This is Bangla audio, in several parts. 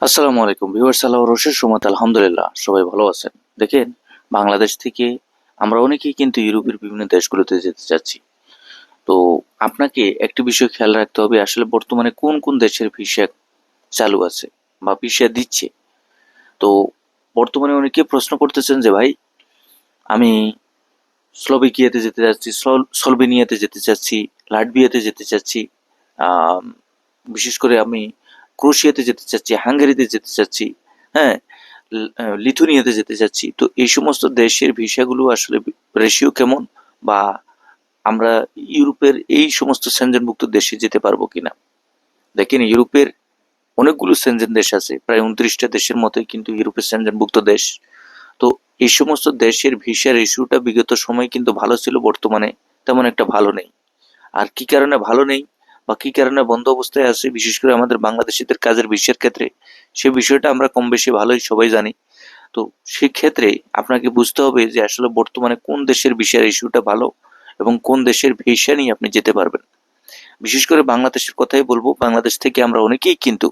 আসসালামু আলাইকুম, ভিউয়ার্স আল্লাহ রশের সমত আলহামদুলিল্লাহ, সবাই ভালো আছেন। দেখেন, বাংলাদেশ থেকে আমরা অনেকেই কিন্তু ইউরোপের বিভিন্ন দেশগুলোতে যেতে চাচ্ছি। তো আপনাকে একটি বিষয় খেয়াল রাখতে হবে, আসলে বর্তমানে কোন কোন দেশের ভিসা চালু আছে বা ভিসা দিচ্ছে? তো বর্তমানে অনেকে প্রশ্ন করতেছেন যে, ভাই, আমি স্লোভেকিয়াতে যেতে চাচ্ছি, স্লো- স্লোভেনিয়াতে যেতে চাচ্ছি, লাটভিয়াতে যেতে চাচ্ছি বিশেষ করে আমি ক্রোশিয়াতে যেতে চাচ্ছি, হাঙ্গেরিতে যেতে চাচ্ছি হ্যাঁ লিথুনিয়াতে যেতে চাচ্ছি। তো এই সমস্ত দেশের ভিসাগুলো আসলে রেশিও কেমন বা আমরা ইউরোপের এই সমস্ত সেনজেনভুক্ত দেশে যেতে পারব কিনা? দেখেন, ইউরোপের অনেকগুলো সেনজেন দেশ আছে, প্রায় উনত্রিশটা দেশের মতোই কিন্তু ইউরোপের সেনজেনভুক্ত দেশ। তো এই সমস্ত দেশের ভিসা রেশিওটা বিগত সময় কিন্তু ভালো ছিল, বর্তমানে তেমন একটা ভালো নেই। আর কি কারণে ভালো নেই? বা কি কারণে বন্ধ অবস্থায় আছে, বিশেষ করে আমাদের বাংলাদেশিদের কাজের বিষয়ের ক্ষেত্রে, সে বিষয়টা আমরা কম বেশি ভালোই সবাই জানি। তো সেক্ষেত্রে আপনাকে বুঝতে হবে যে আসলে বর্তমানে কোন দেশের ভিসার ইস্যুটা ভালো এবং কোন দেশের ভিসা নিয়ে আপনি যেতে পারবেন। বিশেষ করে বাংলাদেশের কথাই বলব, বাংলাদেশ থেকে আমরা অনেকেই কিন্তু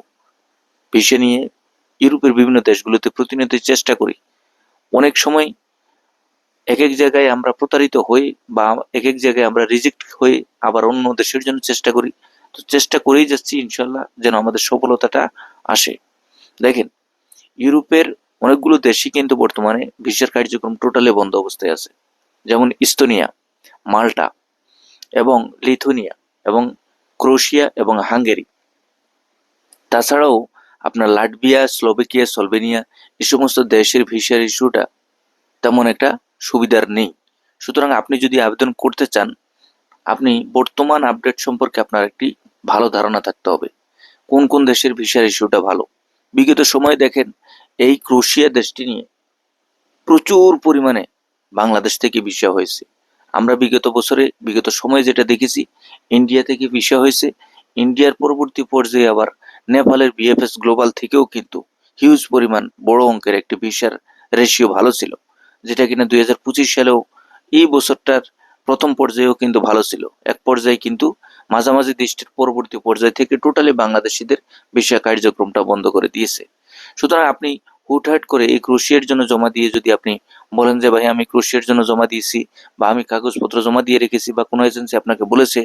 ভিসা নিয়ে ইউরোপের বিভিন্ন দেশগুলোতে প্রতিনিয়ত চেষ্টা করি। অনেক সময় এক এক জায়গায় আমরা প্রতারিত হই বা এক এক জায়গায় আমরা রিজেক্ট হয়ে আবার অন্য দেশের জন্য চেষ্টা করি। তো চেষ্টা করেই যাচ্ছি, ইনশাল্লাহ, যেন আমাদের সফলতাটা আসে। দেখেন, ইউরোপের অনেকগুলো দেশই কিন্তু বর্তমানে ভিসার কার্যক্রম টোটালি বন্ধ অবস্থায় আছে। যেমন ইস্তোনিয়া, মাল্টা এবং লিথুনিয়া এবং ক্রোশিয়া এবং হাঙ্গেরি। তাছাড়াও আপনার লাটভিয়া, স্লোভেকিয়া, সলভেনিয়া, এই সমস্ত দেশের ভিসার ইস্যুটা তেমন একটা সুবিধার নেই। সুতরাং আপনি যদি আবেদন করতে চান, আপনি বর্তমান আপডেট সম্পর্কে আপনার একটি ভালো ধারণা থাকতে হবে। কোন কোন দেশের ভিসার ইস্যুটা ভালো? বিগত সময় দেখেন, এই ক্রোশিয়া দেশটি নিয়ে প্রচুর পরিমাণে বাংলাদেশ থেকে ভিসা হয়েছে। আমরা বিগত বছরে, বিগত সময়ে যেটা দেখেছি, ইন্ডিয়া থেকে ভিসা হয়েছে। ইন্ডিয়ার পরবর্তী পর্যায়ে আবার নেপালের বিএফএস গ্লোবাল থেকেও কিন্তু হিউজ পরিমাণ বড় অঙ্কের একটি ভিসার রেশিও ভালো ছিল, যেটা কিনা দুই হাজার পঁচিশ সালেও এই বছরটার প্রথম পর্যায়েও কিন্তু ভালো ছিল। এক পর্যায়ে কিন্তু মাঝামাঝি দৃষ্টির পরবর্তী পর্যায় থেকে টোটালি বাংলাদেশিদের ভিসা কার্যক্রমটা বন্ধ করে দিয়েছে। সুতরাং আপনি হুটহাট করে এই ক্রোশিয়ার জন্য জমা দিয়ে যদি আপনি বলেন যে, ভাই, আমি ক্রোশিয়ার জন্য জমা দিয়েছি বা আমি কাগজপত্র জমা দিয়ে রেখেছি বা কোনো এজেন্সি আপনাকে বলেছে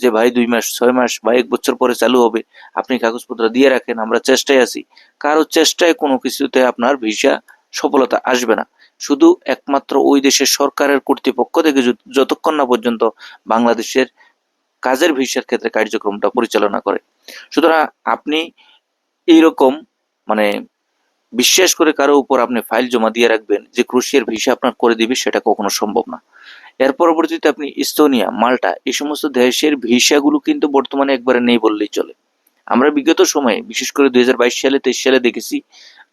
যে, ভাই, দুই মাস, ছয় মাস বা এক বছর পরে চালু হবে, আপনি কাগজপত্র দিয়ে রাখেন, আমরা চেষ্টায় আছি। কারও চেষ্টায় কোনো কিছুতে আপনার ভিসা সফলতা আসবে না। শুধু একমাত্র ওই দেশের সরকারের কর্তৃপক্ষ থেকে যতক্ষণ না পর্যন্ত বাংলাদেশের কাজের ভিসার ক্ষেত্রে কার্যক্রমটা পরিচালনা করে। সুতরাং আপনি এইরকম মানে বিশ্বাস করে কারও উপর আপনি ফাইল জমা দিয়ে রাখবেন যে ক্রোশিয়ার ভিসা আপনার করে দিবে, সেটা কখনো সম্ভব না। এর পরবর্তীতে আপনি ইস্তোনিয়া, মাল্টা এই সমস্ত দেশের ভিসাগুলো কিন্তু বর্তমানে একবারে নেই বললেই চলে। আমরা বিগত সময়ে, বিশেষ করে দুই হাজার বাইশ সালে, তেইশ সালে দেখেছি,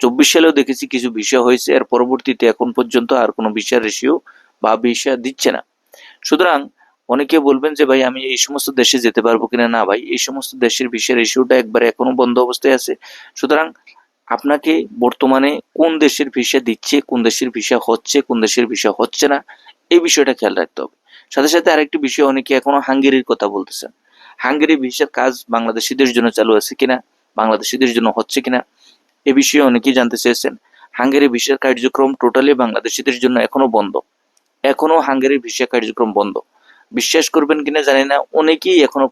চব্বিশ সালেও দেখেছি কিছু ভিসা হয়েছে, এর পরবর্তীতে এখন পর্যন্ত আর কোনো ভিসা রেশিও বা ভিসা দিচ্ছে না। সুতরাং অনেকে বলবেন যে, ভাই, আমি এই সমস্ত দেশে যেতে পারব কিনা? না, ভাই, এই সমস্ত দেশের ভিসার রেশিওটা একবারে এখনও বন্ধ অবস্থায় আছে। সুতরাং আপনাকে বর্তমানে কোন দেশের ভিসা দিচ্ছে, কোন দেশের ভিসা হচ্ছে, কোন দেশের ভিসা হচ্ছে না, এই বিষয়টা খেয়াল রাখতে হবে। সাথে সাথে আরেকটি বিষয়, অনেকে এখনও হাঙ্গেরির কথা বলতেছেন। হাঙ্গেরি ভিসার কাজ বাংলাদেশিদের জন্য চালু আছে কিনা, বাংলাদেশিদের জন্য হচ্ছে কিনা, এ বিষয়ে অনেকেই জানতে চেয়েছেন। হাঙ্গেরি ভিসার কার্যক্রম টোটালি বাংলাদেশিদের জন্য এখনও বন্ধ। এখনও হাঙ্গেরির ভিসা কার্যক্রম বন্ধ। বিশ্বাস করবেন কিনা জানি না, অনেকেই এখনও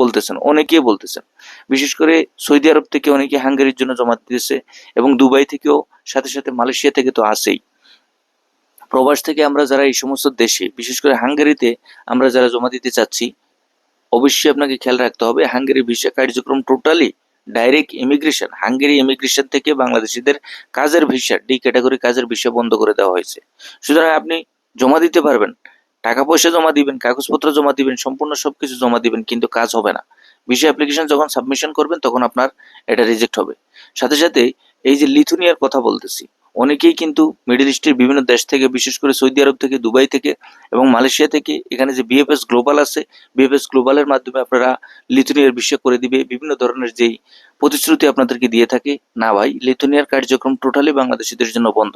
বলতেছেন, অনেকেই বলতেছেন। বিশেষ করে সৌদি আরব থেকে অনেকে হাঙ্গেরির জন্য জমা দিতেছে এবং দুবাই থেকেও, সাথে সাথে মালয়েশিয়া থেকে তো আসেই প্রবাস থেকে আমরা যারা এই সমস্ত দেশে, বিশেষ করে হাঙ্গেরিতে আমরা যারা জমা দিতে চাচ্ছি, অবশ্যই আপনাকে খেয়াল রাখতে হবে, হাঙ্গেরি ভিসা কার্যক্রম totally direct immigration, Hungary immigration থেকে বাংলাদেশিদের কাজের ভিসা, ডি ক্যাটাগরি কাজের ভিসা বন্ধ করে দেওয়া হয়েছে। সুতরাং আপনি জমা দিতে পারবেন টাকা পয়সা জমা দিবেন, কাগজপত্র জমা দিবেন, সম্পূর্ণ সবকিছু জমা দিবেন, কিন্তু কাজ হবে না। ভিসা অ্যাপ্লিকেশন যখন সাবমিশন করবেন, তখন আপনার এটা রিজেক্ট হবে। সাথে সাথে এই যে লিথুনিয়ার কথা বলতেছি, অনেকেই কিন্তু মিডিল ইস্টের বিভিন্ন দেশ থেকে, বিশেষ করে সৌদি আরব থেকে দুবাই থেকে এবং মালয়েশিয়া থেকে, এখানে যে বিএফএস গ্লোবাল আছে বিএফএস গ্লোবালের মাধ্যমে আপনারা লিথুনিয়ার বিষয় করে দিবে। বিভিন্ন ধরনের যেই প্রতিশ্রুতি আপনাদেরকে দিয়ে থাকে, না ভাই, লিথুনিয়ার কার্যক্রম টোটালি বাংলাদেশিদের জন্য বন্ধ।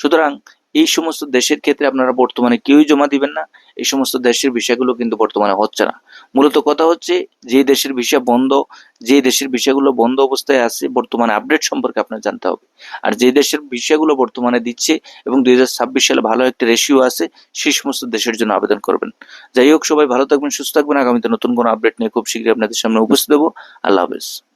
সুতরাং এই সমস্ত দেশের ক্ষেত্রে আপনারা বর্তমানে কেউই জমা দিবেন না। এই সমস্ত দেশের বিষয়গুলো কিন্তু বর্তমানে হচ্ছে না। মূলত কথা হচ্ছে, যে দেশের ভিসা বন্ধ, যে দেশের ভিসাগুলো বন্ধ অবস্থায় আছে, বর্তমানে আপডেট সম্পর্কে আপনার জানতে হবে। আর যে দেশের ভিসাগুলো বর্তমানে দিচ্ছে এবং দুই ছাব্বিশ সালে ভালো একটা রেশিও আছে, সেই সমস্ত দেশের জন্য আবেদন করবেন। যাই হোক, সবাই ভালো থাকবেন, সুস্থ থাকবেন। আগামীতে নতুন কোনো আপডেট নিয়ে খুব শীঘ্রই আপনাদের সামনে উপস্থিত হব। আল্লাহ হাফেজ।